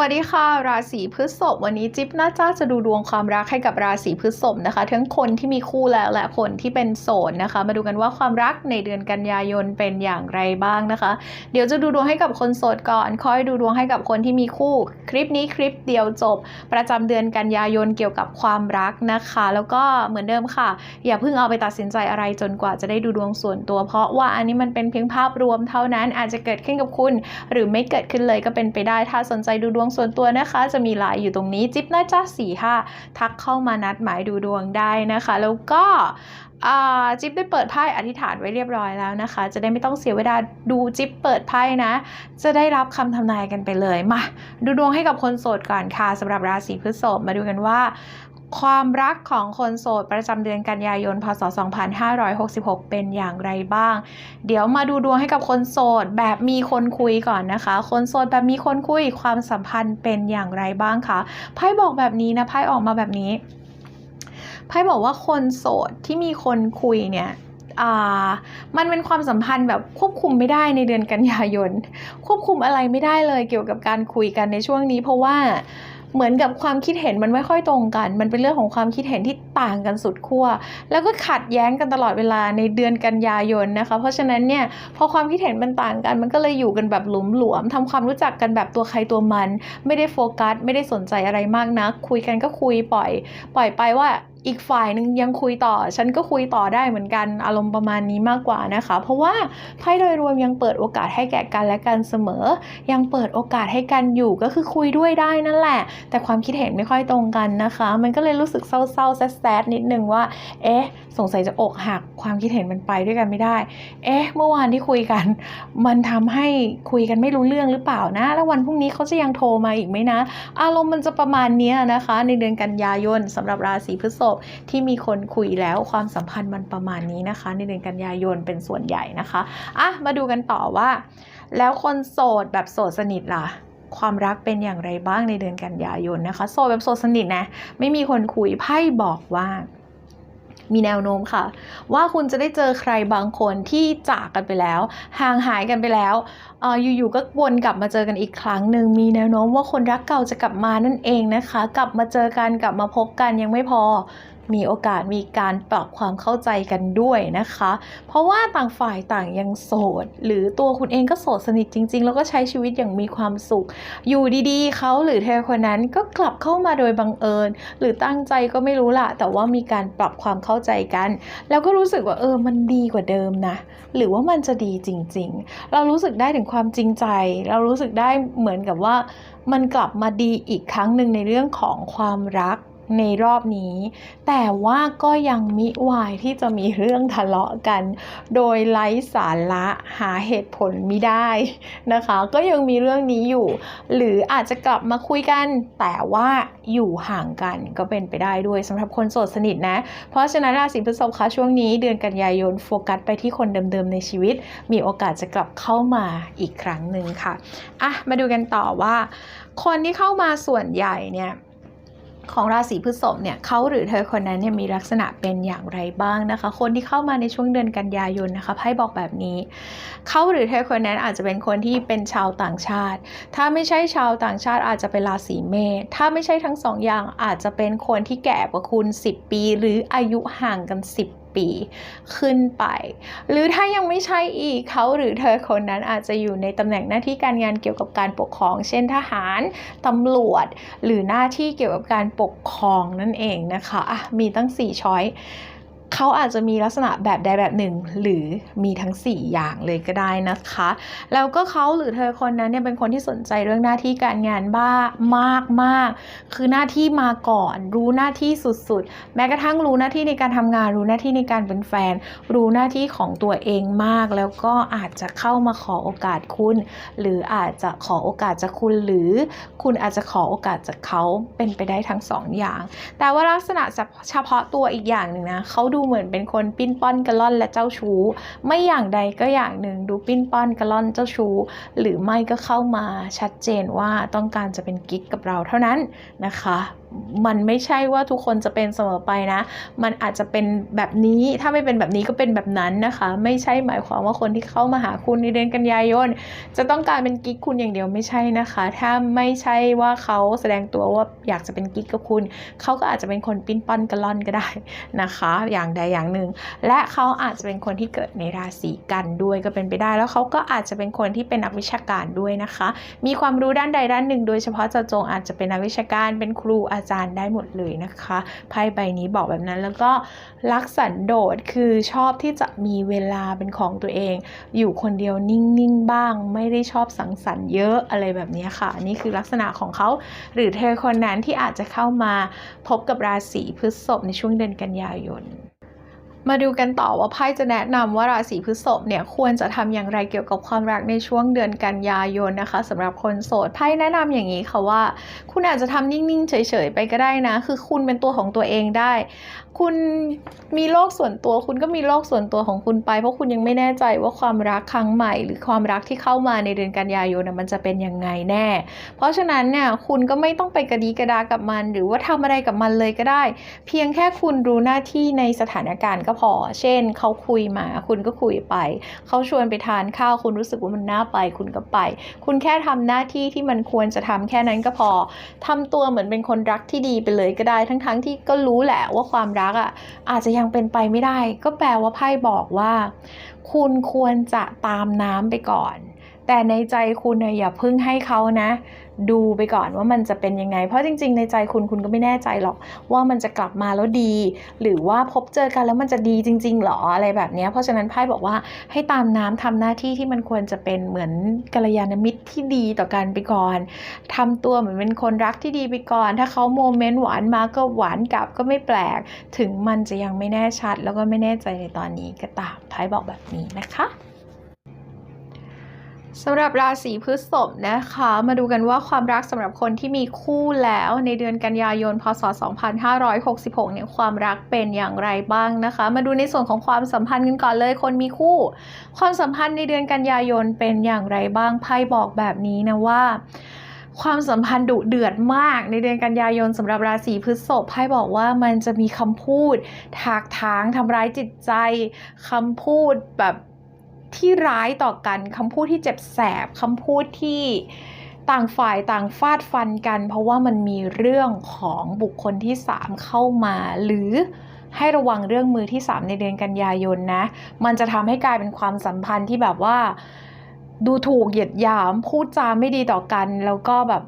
วัสดีค่ะ ราศีพฤษภวันนี้จิ๊บน่าจะจะดูดวงความรักให้กับราศีพฤษภนะคะ ทั้งคนที่มีคู่แล้วและคนที่เป็นโสดนะคะ มาดูกันว่าความรักในเดือนกันยายนเป็นอย่างไรบ้างนะคะ เดี๋ยวจะดูดวงให้กับคนโสดก่อนค่อยดูดวงให้กับคนที่มีคู่ คลิปนี้คลิปเดียวจบ ประจำเดือนกันยายนเกี่ยวกับความรักนะคะ แล้วก็เหมือนเดิมค่ะ อย่าเพิ่งเอาไปตัดสินใจอะไรจนกว่าจะได้ดูดวงส่วนตัว เพราะว่าอันนี้มันเป็นเพียงภาพรวมเท่านั้นอาจจะเกิดขึ้นกับคุณ หรือไม่เกิดขึ้นเลยก็เป็นไปได้ถ้าสนใจดูดวงงส่วนตัวนะคะ จะมีไลน์อยู่ตรงนี้จิ๊บน่าจะสี่ห้าทักเข้ามานัดหมายดูดวงได้นะคะ แล้วก็จิ๊บได้เปิดไพ่อธิษฐานไว้เรียบร้อยแล้วนะคะ จะได้ไม่ต้องเสียเวลาดูจิ๊บเปิดไพ่นะ จะได้รับคำทำนายกันไปเลยมาดูดวงให้กับคนโสดก่อนค่ะสำหรับราศีพฤษภมาดูกันว่า ความรักของคนโสดประจำเดือนกันยายน พศ 2566 เป็นอย่างไรบ้าง เดี๋ยวมาดูดวงให้กับคนโสดแบบมีคนคุยก่อนนะคะ คนโสดแบบมีคนคุยความสัมพันธ์เป็นอย่างไรบ้างคะไพ่บอกแบบนี้นะไพ่ออกมาแบบนี้ไพ่บอกว่าคนโสดที่มีคนคุยเนี่ยอ่ามันเป็นความสัมพันธ์แบบควบคุมไม่ได้ในเดือนกันยายน ควบคุมอะไรไม่ได้เลยเกี่ยวกับการคุยกันในช่วงนี้ เพราะว่า เหมือนกับความคิดเห็นมันไม่ค่อยตรงกัน มันเป็นเรื่องของความคิดเห็นที่ต่างกันสุดขั้วแล้วก็ขัดแย้งกันตลอดเวลาในเดือนกันยายนนะคะ เพราะฉะนั้นเนี่ยพอความคิดเห็นมันต่างกัน มันก็เลยอยู่กันแบบหลุมหลวมทำความรู้จักกันแบบตัวใครตัวมัน ไม่ได้โฟกัส ไม่ได้สนใจอะไรมากนะคุยกันก็คุยปล่อย ปล่อยไปว่า อีกฝ่ายหนึ่งยังคุยต่อ ฉันก็คุยต่อได้เหมือนกันอารมณ์ประมาณนี้มากกว่านะคะ เพราะว่าไพ่โดยรวมยังเปิดโอกาสให้แก่กันและกันเสมอ ยังเปิดโอกาสให้กันอยู่ก็คือคุยด้วยได้นั่นแหละ แต่ความคิดเห็นไม่ค่อยตรงกันนะคะ มันก็เลยรู้สึกเศร้าๆแซดๆนิดนึงว่า เอ๊ะ สงสัยจะอกหักความคิดเห็นมันไปด้วยกันไม่ได้ เอ๊ะ เมื่อวานที่คุยกัน มันทำให้คุยกันไม่รู้เรื่องหรือเปล่านะ แล้ววันพรุ่งนี้เขาจะยังโทรมาอีกไหมนะ อารมณ์มันจะประมาณนี้นะคะ ในเดือนกันยายนสำหรับราศีพฤษภที่มีคนคุยแล้วความสัมพันธ์มันประมาณนี้นะคะ ในเดือนกันยายนเป็นส่วนใหญ่นะคะอะมาดูกันต่อว่า แล้วคนโสดแบบโสดสนิทล่ะความรักเป็นอย่างไรบ้างในเดือนกันยายนนะคะโสดแบบโสดสนิทนะ ไม่มีคนคุยไพ่บอกว่า มีแนวโน้มค่ะ ว่าคุณจะได้เจอใครบางคนที่จากกันไปแล้ว ห่างหายกันไปแล้ว ออยู่ๆก็วนกลับมาเจอกันอีกครั้งหนึ่งมีแนวโน้มว่าคนรักเก่าจะกลับมานั่นเองนะคะ กลับมาเจอกันกลับมาพบกันยังไม่พอมีโอกาสมีการปรับความเข้าใจกันด้วยนะคะ เพราะว่าต่างฝ่ายต่างยังโสด หรือตัวคุณเองก็โสดสนิทจริง ๆ แล้วก็ใช้ชีวิตอย่างมีความสุข อยู่ดีๆ เขาหรือเธอคนนั้นก็กลับเข้ามาโดยบังเอิญ หรือตั้งใจก็ไม่รู้ละแต่ว่ามีการปรับความเข้าใจกัน แล้วก็รู้สึกว่าเออมันดีกว่าเดิมนะ หรือว่ามันจะดีจริง ๆ เรารู้สึกได้ถึงความจริงใจ เรารู้สึกได้เหมือนกับว่ามันกลับมาดีอีกครั้งหนึ่งในเรื่องของความรัก ในรอบนี้ แต่ว่าก็ยังมิวายที่จะมีเรื่องทะเลาะกัน โดยไร้สาระหาเหตุผลไม่ได้นะคะ ก็ยังมีเรื่องนี้อยู่ หรืออาจจะกลับมาคุยกัน แต่ว่าอยู่ห่างกันก็เป็นไปได้ด้วยสำหรับคนโสดสนิทนะ เพราะฉะนั้นราศีพฤษภคะช่วงนี้เดือนกันยายนโฟกัสไปที่คนเดิมๆในชีวิต มีโอกาสจะกลับเข้ามาอีกครั้งหนึ่งค่ะอะมาดูกันต่อว่า คนที่เข้ามาส่วนใหญ่เนี่ย ของราศีพฤษภเนี่ยเขาหรือเธอคนนั้นเนี่ยมีลักษณะเป็นอย่างไรบ้างนะคะ คนที่เข้ามาในช่วงเดือนกันยายนนะคะไพ่บอกแบบนี้เขาหรือเธอคนนั้นอาจจะเป็นคนที่เป็นชาวต่างชาติ ถ้าไม่ใช่ชาวต่างชาติอาจจะเป็นราศีเมษถ้าไม่ใช่ทั้งสองอย่างอาจจะเป็นคนที่แก่กว่าคุณ 10 ปี หรืออายุห่างกัน 10 ปี ขึ้นไป หรือถ้ายังไม่ใช่อีกเขาหรือเธอคนนั้นอาจจะอยู่ในตำแหน่งหน้าที่การงานเกี่ยวกับการปกครอง เช่นทหารตำรวจ หรือหน้าที่เกี่ยวกับการปกครองนั่นเองนะคะอะมีตั้ง 4 ช้อย เขาอาจจะมีลักษณะแบบใดแบบหนึ่ง หรือมีทั้ง 4 อย่างเลยก็ได้นะคะ แล้วก็เขาหรือเธอคนนั้นเนี่ยเป็นคนที่สนใจเรื่องหน้าที่การงานบ้ามากมากคือหน้าที่มาก่อน รู้หน้าที่สุดๆ แม้กระทั่งรู้หน้าที่ในการทำงาน รู้หน้าที่ในการเป็นแฟน รู้หน้าที่ของตัวเองมาก แล้วก็อาจจะเข้ามาขอโอกาสคุณ หรืออาจจะขอโอกาสจากคุณ หรือคุณอาจจะขอโอกาสจากเขาเป็นไปได้ทั้งสองอย่าง แต่ว่าลักษณะเฉพาะตัวอีกอย่างหนึ่งนะเขาดูเหมือนเป็นคนปิ้นป้อนกระล่อนและเจ้าชู้ ไม่อย่างใดก็อย่างหนึ่งดูปิ้นป้อนกระล่อนเจ้าชู้ หรือไม่ก็เข้ามาชัดเจนว่าต้องการจะเป็นกิ๊กกับเราเท่านั้นนะคะ มันไม่ใช่ว่าทุกคนจะเป็นเสมอไปนะ มันอาจจะเป็นแบบนี้ ถ้าไม่เป็นแบบนี้ก็เป็นแบบนั้นนะคะ ไม่ใช่หมายความว่าคนที่เข้ามาหาคุณในเดือนกันยายน จะต้องการเป็นกิ๊กคุณอย่างเดียวไม่ใช่นะคะ ถ้าไม่ใช่ว่าเขาแสดงตัวว่าอยากจะเป็นกิ๊กกับคุณ เขาก็อาจจะเป็นคนปิ้นป้อนกระล่อนก็ได้นะคะ อย่างใดอย่างหนึ่ง และเขาอาจจะเป็นคนที่เกิดในราศีกันด้วยก็เป็นไปได้ แล้วเขาก็อาจจะเป็นคนที่เป็นนักวิชาการด้วยนะคะ มีความรู้ด้านใดด้านหนึ่ง โดยเฉพาะเจาะจงอาจจะเป็นนักวิชาการ เป็นครูอาจารย์ได้หมดเลยนะคะไพ่ใบนี้บอกแบบนั้นแล้วก็รักสันโดษคือชอบที่จะมีเวลาเป็นของตัวเอง อยู่คนเดียวนิ่งๆบ้าง ไม่ได้ชอบสังสรรค์เยอะอะไรแบบนี้ค่ะอันนี่คือลักษณะของเขาหรือเธอคนนั้นที่อาจจะเข้ามาพบกับราศีพฤษภในช่วงเดือนกันยายน มาดูกันต่อว่าไพ่จะแนะนำว่าราศีพฤษภเนี่ยควรจะทำอย่างไรเกี่ยวกับความรักในช่วงเดือนกันยายนนะคะสำหรับคนโสดไพ่แนะนำอย่างนี้ค่ะว่า คุณอาจจะทำนิ่งๆ เฉยๆไปก็ได้นะ คือคุณเป็นตัวของตัวเองได้ คุณมีโลกส่วนตัว คุณก็มีโลกส่วนตัวของคุณไป เพราะคุณยังไม่แน่ใจว่าความรักครั้งใหม่ หรือความรักที่เข้ามาในเดือนกันยายนน่ะมันจะเป็นยังไงแน่ เพราะฉะนั้นเนี่ยคุณก็ไม่ต้องไปกระดีกระดากับมัน หรือว่าทำอะไรกับมันเลยก็ได้ เพียงแค่คุณรู้หน้าที่ในสถานการณ์ก็พอ เช่น เขาคุยมาคุณก็คุยไป เขาชวนไปทานข้าวคุณรู้สึกว่ามันน่าไป คุณก็ไป คุณแค่ทำหน้าที่ที่มันควรจะทำแค่นั้นก็พอทำตัวเหมือนเป็นคนรักที่ดีไปเลยก็ได้ ทั้งๆที่ก็รู้แหละว่าความรักอะอาจจะยังเป็นไปไม่ได้ ก็แปลว่าไพ่บอกว่า คุณควรจะตามน้ำไปก่อน แต่ในใจคุณน่ะอย่าเพึ่งให้เขานะ ดูไปก่อนว่ามันจะเป็นยังไง เพราะจริง ๆ ในใจคุณคุณก็ไม่แน่ใจหรอก ว่ามันจะกลับมาแล้วดี หรือว่าพบเจอกันแล้วมันจะดีจริง ๆ หรออะไรแบบนี้เพราะฉะนั้นไพ่บอกว่าให้ตามน้ำทำหน้าที่ที่มันควรจะเป็นเหมือนกัลยาณมิตรที่ดีต่อกันไปก่อนทำตัวเหมือนเป็นคนรักที่ดีไปก่อน ถ้าเขาโมเมนต์หวานมาก็หวานกลับก็ไม่แปลก ถึงมันจะยังไม่แน่ชัด แล้วก็ไม่แน่ใจในตอนนี้ก็ตามไพ่บอกแบบนี้นะคะ สำหรับราศีพฤษภนะคะ มาดูกันว่าความรักสำหรับคนที่มีคู่แล้วในเดือนกันยายนพศ 2566 เนี่ยความรักเป็นอย่างไรบ้างนะคะ มาดูในส่วนของความสัมพันธ์กันก่อนเลยคนมีคู่ ความสัมพันธ์ในเดือนกันยายนเป็นอย่างไรบ้างไพ่บอกแบบนี้นะว่าความสัมพันธ์ดุเดือดมากในเดือนกันยายนสำหรับราศีพฤษภไพ่บอกว่ามันจะมีคำพูด ถากถางทำร้ายจิตใจคำพูดแบบ ที่ร้ายต่อกันคำพูดที่เจ็บแสบคำพูดที่ต่างฝ่ายต่างฟาดฟันกัน เพราะว่ามันมีเรื่องของบุคคลที่ 3 เข้ามา หรือให้ระวังเรื่องมือที่ 3 ในเดือนกันยายนนะ มันจะทำให้กลายเป็นความสัมพันธ์ที่แบบว่า ดูถูกเหยียดหยาม พูดจาไม่ดีต่อกัน แล้วก็แบบ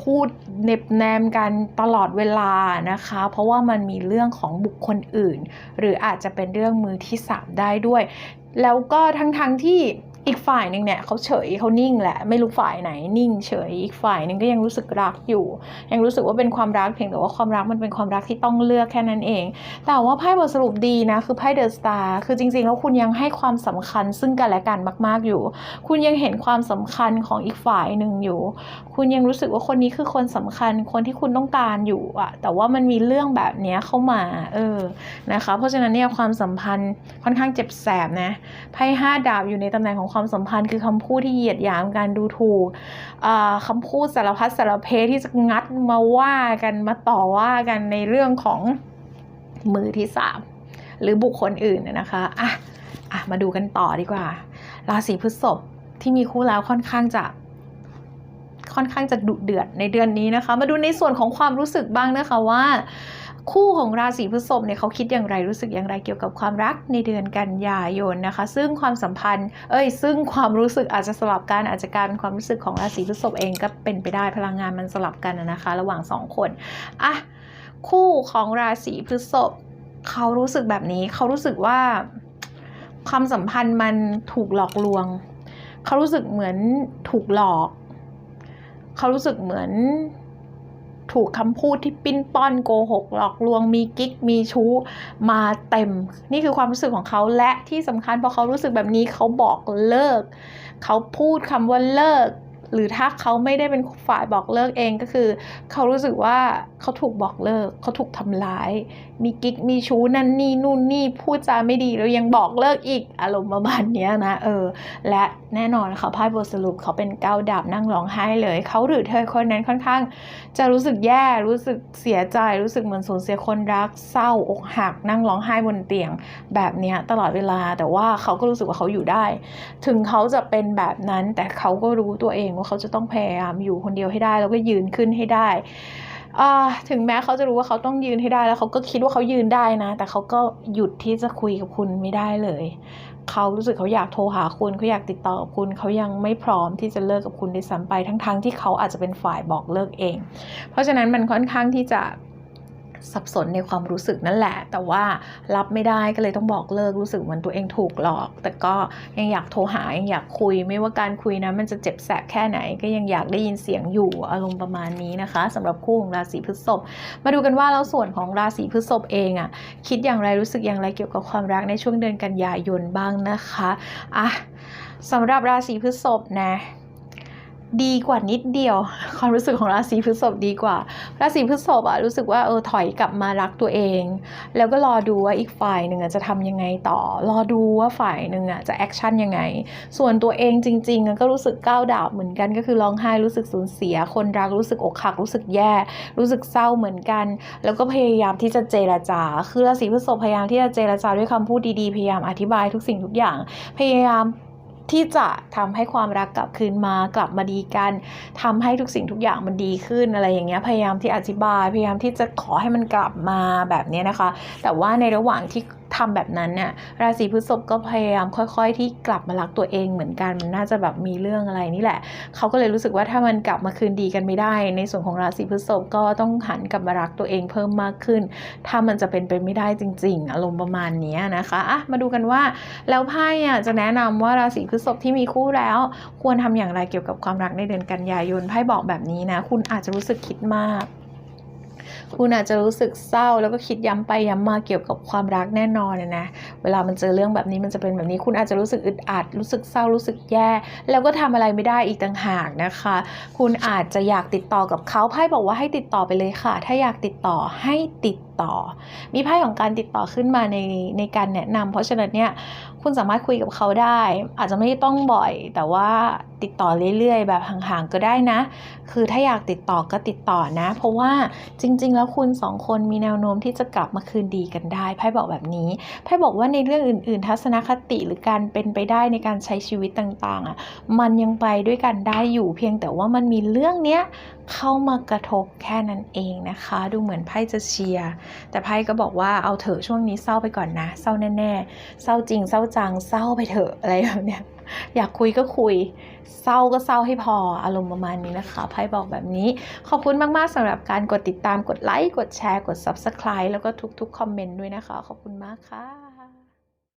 พูดเน็บแนมกันตลอดเวลานะคะ เพราะว่ามันมีเรื่องของบุคคลอื่น หรืออาจจะเป็นเรื่องมือที่ 3 ได้ด้วย แล้วก็ทั้งๆทที่ อีกฝ่ายหนึ่งเนี่ยเขาเฉยเขานิ่งแหละไม่รู้ฝ่ายไหนนิ่งเฉยอีกฝ่ายหนึ่งก็ยังรู้สึกรักอยู่ ยังรู้สึกว่าเป็นความรักเพียงแต่ว่าความรักมันเป็นความรักที่ต้องเลือกแค่นั้นเอง แต่ว่าไพ่บทสรุปดีนะคือไพ่เดอะสตาร์คือจริง ๆ แล้วคุณยังให้ความสำคัญซึ่งกันและกันมาก ๆอยู่ คุณยังเห็นความสำคัญของอีกฝ่ายหนึ่งอยู่ คุณยังรู้สึกว่าคนนี้คือคนสำคัญคนที่คุณต้องการอยู่อะแต่ว่ามันมีเรื่องแบบเนี้ยเข้ามาเออนะคะเพราะฉะนั้นเนี่ยความสัมพันธ์ค่อนข้างเจ็บแสบนะไพ่ห้าดาบอยู่ในตำแหน่งของความสัมพันธ์คือคำพูดที่เหยียดหยามการดูถูกอ่าคำพูดสารพัดสารเพที่จะงัดมาว่ากันมาต่อว่ากันในเรื่องของมือที่สามหรือบุคคลอื่นนะนะคะอะอะมาดูกันต่อดีกว่า ราศีพฤษภที่มีคู่แล้วค่อนข้างจะค่อนข้างจะดุเดือดในเดือนนี้นะคะ มาดูในส่วนของความรู้สึกบ้างนะคะว่า คู่ของราศีพฤษภเนี่ยเขาคิดอย่างไรรู้สึกอย่างไรเกี่ยวกับความรักในเดือนกันยายนนะคะ ซึ่งความสัมพันธ์ เอ้ย ซึ่งความรู้สึกอาจจะสลับกันอาจจะกายเป็นความรู้สึกของราศีพฤษภเองก็เป็นไปได้พลังงานมันสลับกันนะนะคะ ระหว่างสองคนอะคู่ของราศีพฤษภเขารู้สึกแบบนี้เขารู้สึกว่าความสัมพันธ์มันถูกหลอกลวง เขารู้สึกเหมือนถูกหลอก เขารู้สึกเหมือน ถูกคำพูดที่ปิ้นป้อนโกหกหลอกลวงมีกิ๊กมีชู้มาเต็ม นี่คือความรู้สึกของเขาและที่สำคัญพอเขารู้สึกแบบนี้เขาบอกเลิก เขาพูดคำว่าเลิก หรือถ้าเขาไม่ได้เป็นฝ่ายบอกเลิกเองก็คือ เขารู้สึกว่าเขาถูกบอกเลิก เขาถูกทำร้าย มีกิ๊กมีชู้นั่นนี่นู่นนี่พูดจาไม่ดีแล้วยังบอกเลิกอีกอารมณ์ประมาณนี้นะเออ และแน่นอนค่ะไพ่บทสรุปเขาเป็นก้าวดาบนั่งร้องไห้เลย เขาหรือเธอคนนั้นค่อนข้าง จะรู้สึกแย่รู้สึกเสียใจรู้สึกเหมือนสูญเสียคนรักเศร้าอกหัก นั่งร้องไห้บนเตียง แบบนี้ตลอดเวลาแต่ว่าเขาก็รู้สึกว่าเขาอยู่ได้ ถึงเขาจะเป็นแบบนั้นแต่เขาก็รู้ตัวเองว่าเขาจะต้องพยายามอยู่คนเดียวให้ได้ แล้วก็ยืนขึ้นให้ได้ถึงแม้เขาจะรู้ว่าเขาต้องยืนให้ได้แล้วเขาก็คิดว่าเขายืนได้นะ แต่เขาก็หยุดที่จะคุยกับคุณไม่ได้เลย เขารู้สึกเขาอยากโทรหาคุณเขาอยากติดต่อกับคุณเขายังไม่พร้อมที่จะเลิกกับคุณด้วยซ้ำไปทั้งๆทที่เขาอาจจะเป็นฝ่ายบอกเลิกเอง เพราะฉะนั้นมันค่อนข้างที่จะ สับสนในความรู้สึกนั่นแหละ แต่ว่ารับไม่ได้ก็เลยต้องบอกเลิกรู้สึกเหมือนตัวเองถูกหลอก แต่ก็ยังอยากโทรหายังอยากคุย ไม่ว่าการคุยนะมันจะเจ็บแสบแค่ไหน ก็ยังอยากได้ยินเสียงอยู่อารมณ์ประมาณนี้นะคะสำหรับคู่ของราศีพฤษภมาดูกันว่าแล้วส่วนของราศีพฤษภเองอะคิดอย่างไรรู้สึกอย่างไรเกี่ยวกับความรักในช่วงเดือนกันยายนบ้างนะคะอะสำหรับราศีพฤษภนะ ดีกว่านิดเดียว ความรู้สึกของราศีพฤษภดีกว่า ราศีพฤษภอะรู้สึกว่าเออถอยกลับมารักตัวเอง แล้วก็รอดูว่าอีกฝ่ายหนึ่งจะทำยังไงต่อ รอดูว่าฝ่ายหนึ่งอะจะแอคชั่นยังไง ส่วนตัวเองจริงๆก็รู้สึกก้าวดาบเหมือนกันก็คือร้องไห้รู้สึกสูญเสีย คนรักรู้สึกอกหักรู้สึกแย่ รู้สึกเศร้าเหมือนกัน แล้วก็พยายามที่จะเจรจา คือราศีพฤษภพยายามที่จะเจรจาด้วยคำพูดดีๆพยายามอธิบายทุกสิ่งทุกอย่าง พยายาม ที่จะทำให้ความรักกลับคืนมากลับมาดีกันทำให้ทุกสิ่งทุกอย่างมันดีขึ้นอะไรอย่างเงี้ยพยายามที่อธิบาย พยายามที่จะขอให้มันกลับมาแบบนี้นะคะ แต่ว่าในระหว่างที่ ทำแบบนั้นเนี่ยราศีพฤษภก็พยายามค่อย ๆ ที่กลับมารักตัวเองเหมือนกันมันน่าจะแบบมีเรื่องอะไรนี่แหละเขาก็เลยรู้สึกว่าถ้ามันกลับมาคืนดีกันไม่ได้ ในส่วนของราศีพฤษภก็ต้องหันกลับมารักตัวเองเพิ่มมากขึ้น ถ้ามันจะเป็นไปไม่ได้จริง ๆ อารมณ์ประมาณนี้นะคะอะมาดูกันว่าแล้วไพ่อะจะแนะนำว่าราศีพฤษภที่มีคู่แล้ว ควรทำอย่างไรเกี่ยวกับความรักในเดือนกันยายนไพ่บอกแบบนี้นะ คุณอาจจะรู้สึกคิดมาก คุณอาจจะรู้สึกเศร้าแล้วก็คิดย้ำไปย้ำมาเกี่ยวกับความรักแน่นอนนะนะ เวลามันเจอเรื่องแบบนี้มันจะเป็นแบบนี้ คุณอาจจะรู้สึกอึดอัด รู้สึกเศร้า รู้สึกแย่ แล้วก็ทำอะไรไม่ได้อีกต่างหากนะคะ คุณอาจจะอยากติดต่อกับเขาไพ่บอกว่าให้ติดต่อไปเลยค่ะ ถ้าอยากติดต่อให้ติดต่อ มีไพ่ของการติดต่อขึ้นมาในในการแนะนำเพราะฉะนั้นเนี่ยคุณสามารถคุยกับเขาได้ อาจจะไม่ต้องบ่อย แต่ว่าติดต่อเรื่อยๆ แบบห่างๆก็ได้นะ คือถ้าอยากติดต่อก็ติดต่อนะ เพราะว่าจริง ๆ แล้วคุณสองคนมีแนวโน้มที่จะกลับมาคืนดีกันได้ไพ่บอกแบบนี้ไพ่บอกว่าในเรื่องอื่น ๆ ทัศนคติหรือการเป็นไปได้ในการใช้ชีวิตต่างๆอะมันยังไปด้วยกันได้อยู่เพียงแต่ว่ามันมีเรื่องเนี้ยเข้ามากระทบแค่นั้นเองนะคะ ดูเหมือนไพ่จะเชียร์แต่ไพ่ก็บอกว่าเอาเถอะช่วงนี้เศร้าไปก่อนนะ เศร้าแน่ๆ เศร้าจริง เศร้าจัง เศร้าไปเถอะอะไรแบบเนี้ย อยากคุยก็คุย เศร้าก็เศร้าให้พอ อารมณ์ประมาณนี้นะคะไพ่บอกแบบนี้ ขอบคุณมากๆสำหรับการกดติดตาม กดไลค์ กดแชร์ กด Subscribe แล้วก็ทุกๆคอมเมนต์ด้วยนะคะ ขอบคุณมากค่ะ